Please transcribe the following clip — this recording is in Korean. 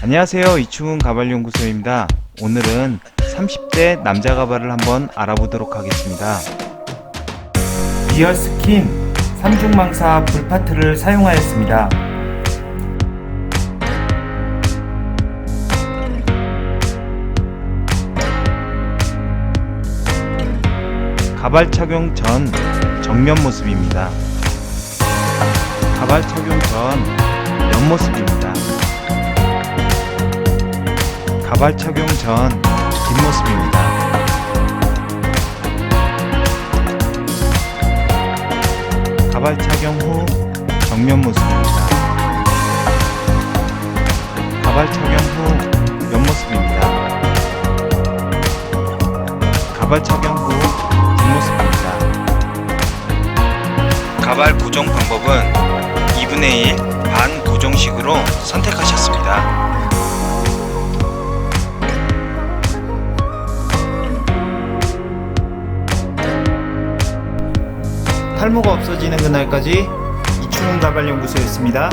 안녕하세요. 이충훈 가발연구소입니다. 오늘은 30대 남자 가발을 한번 알아보도록 하겠습니다. 디얼스킨 3중망사 불파트를 사용하였습니다. 가발 착용 전 정면 모습입니다. 가발 착용 전 옆모습입니다. 가발 착용 전 뒷모습입니다. 가발 착용 후 정면 모습입니다. 가발 착용 후 옆모습입니다. 가발 착용 후 뒷모습입니다. 가발 고정 방법은 2분의 1 반 고정식으로 선택하셨습니다. 탈모가 없어지는 그날까지 이충훈 가발 연구소였습니다.